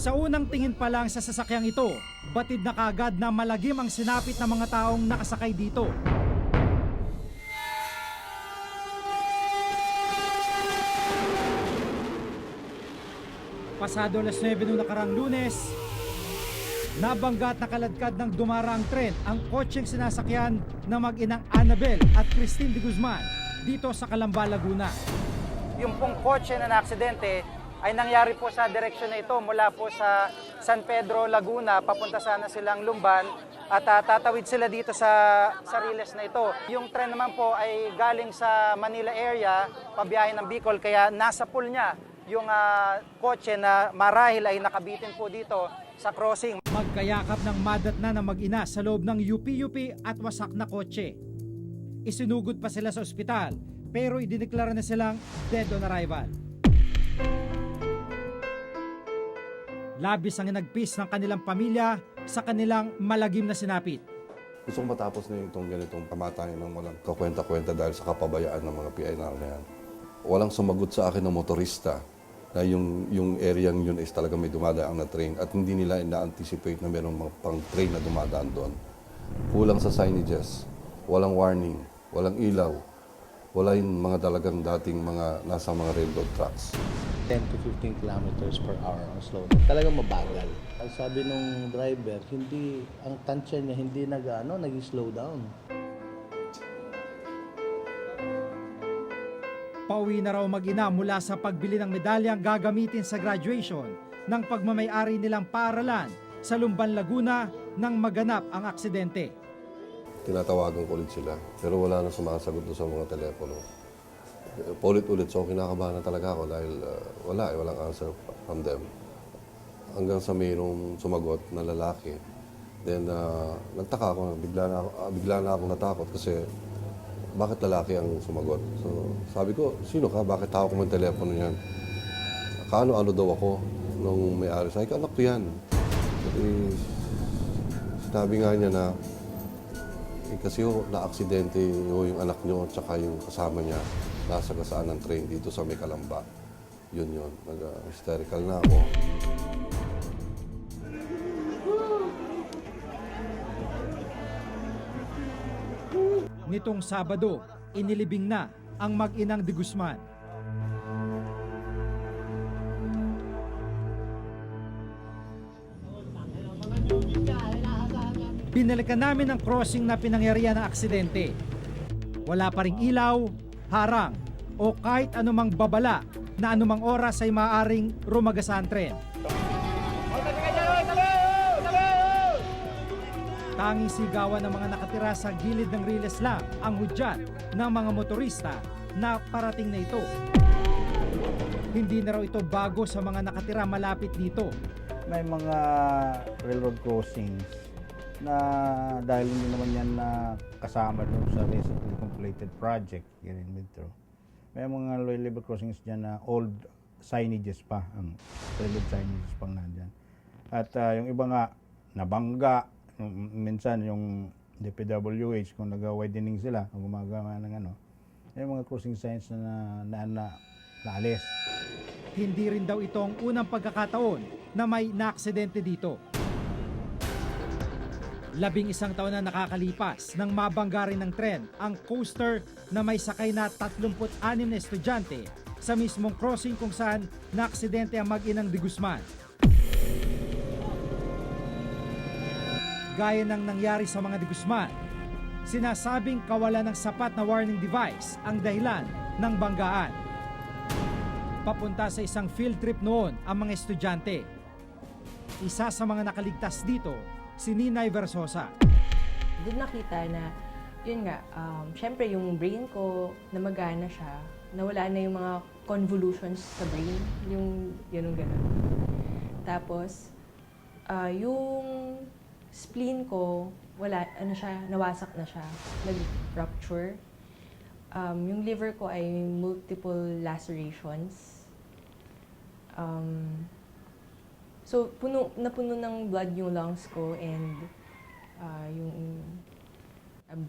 Sa unang tingin pa lang sa sasakyang ito, batid na kagad na malagim ang sinapit ng mga taong nakasakay dito. Pasado alas 9 noong nakarang lunes, nabangga at nakaladkad ng dumaraang tren ang kotseng sinasakyan na mag-inang Annabel at Christine de Guzman dito sa Calamba, Laguna. Yung pong kotse na naaksidente ay nangyari po sa direksyon na ito mula po sa San Pedro, Laguna, papunta sana silang Lumban at ah, tatawid sila dito sa sa Riles na ito. Yung tren naman po ay galing sa Manila area, pabiyahe ng Bicol, kaya nasa pool niya yung ah, kotse na marahil ay nakabitin po dito sa crossing. Magkayakap ng madat na na mag-ina sa loob ng UP-UP at wasak na kotse. Isinugod pa sila sa ospital pero idineklara na silang dead on arrival. Labis ang inagpis ng kanilang pamilya sa kanilang malagim na sinapit. Gusto kong matapos na itong ganitong pamatayan ng walang kakwenta-kwenta dahil sa kapabayaan ng mga PNR na yan. Walang sumagot sa akin ng motorista na yung, yung area yun is talaga may dumadaan na train at hindi nila ina-anticipate na mayroong mga pang-train na dumadaan doon. Kulang sa signages, walang warning, walang ilaw, wala yung mga talagang dating mga nasa mga railroad tracks. 10 to 15 kilometers per hour ang slow. Talagang mabagal. Ang sabi nung driver, hindi ang tansya niya hindi nag ano, nag-slow down. Pauwi na raw mag-ina mula sa pagbili ng medalyang gagamitin sa graduation ng pagmamayari nilang paaralan sa Lumban, Laguna nang maganap ang aksidente. Tinatawagan ko ulit sila, pero wala na sumasagot doon sa mga telepono. Paulit-ulit, so kinakabahan na talaga ako dahil uh, wala, eh, walang answer from them. Hanggang sa mayroong sumagot na lalaki. Then, uh, nagtaka ako, bigla na, ah, bigla na ako natakot kasi bakit lalaki ang sumagot? So, sabi ko, sino ka? Bakit tawag ko mo telepono niyan? Kaano-ano daw ako nung may-ari. Sabi ko, anak ko yan. Eh, sinabi nga niya na eh, kasi ho, na-aksidente ho yung anak nyo at saka yung kasama niya nasa gasaan ng train dito sa may. Yun yun. Nag-hysterical na ako. Nitong Sabado, inilibing na ang mag-inang de Guzman. Binalikan namin ang crossing na pinangyarihan ng aksidente. Wala pa ring ilaw, harang, o kahit anumang babala na anumang oras ay maaaring rumagasan tren. Tanging sigawan ng mga nakatira sa gilid ng riles lang ang hudyat ng mga motorista na parating na ito. Hindi na raw ito bago sa mga nakatira malapit dito. may mga railroad crossings na dahil hindi naman yan na kasama doon sa recently completed project here in Metro. May mga railroad crossings dyan na old signages pa, ang railroad signages pang nandyan. At ah, yung iba nga, nabangga, minsan yung DPWH, kung nag-widening sila, kung gumagawa ng ano, yung mga crossing signs na, na, na naalis. Hindi rin daw itong unang pagkakataon na may naaksidente dito. Labing isang taon na nakakalipas nang mabangga rin ng tren ang coaster na may sakay na 36 na estudyante sa mismong crossing kung saan naaksidente ang mag-inang de Guzman. Gaya ng nangyari sa mga de Guzman, sinasabing kawalan ng sapat na warning device ang dahilan ng banggaan. Papunta sa isang field trip noon ang mga estudyante. Isa sa mga nakaligtas dito, si Ninay Versosa. Doon nakita na, yun nga, um, syempre yung brain ko, namagana siya, nawala na yung mga convolutions sa brain, yung yun yung ganun. Tapos, ah, yung spleen ko, wala, ano siya, nawasak na siya, nag-rupture. Um, yung liver ko ay multiple lacerations. Um, so, puno, napuno ng blood yung lungs ko and ah, yung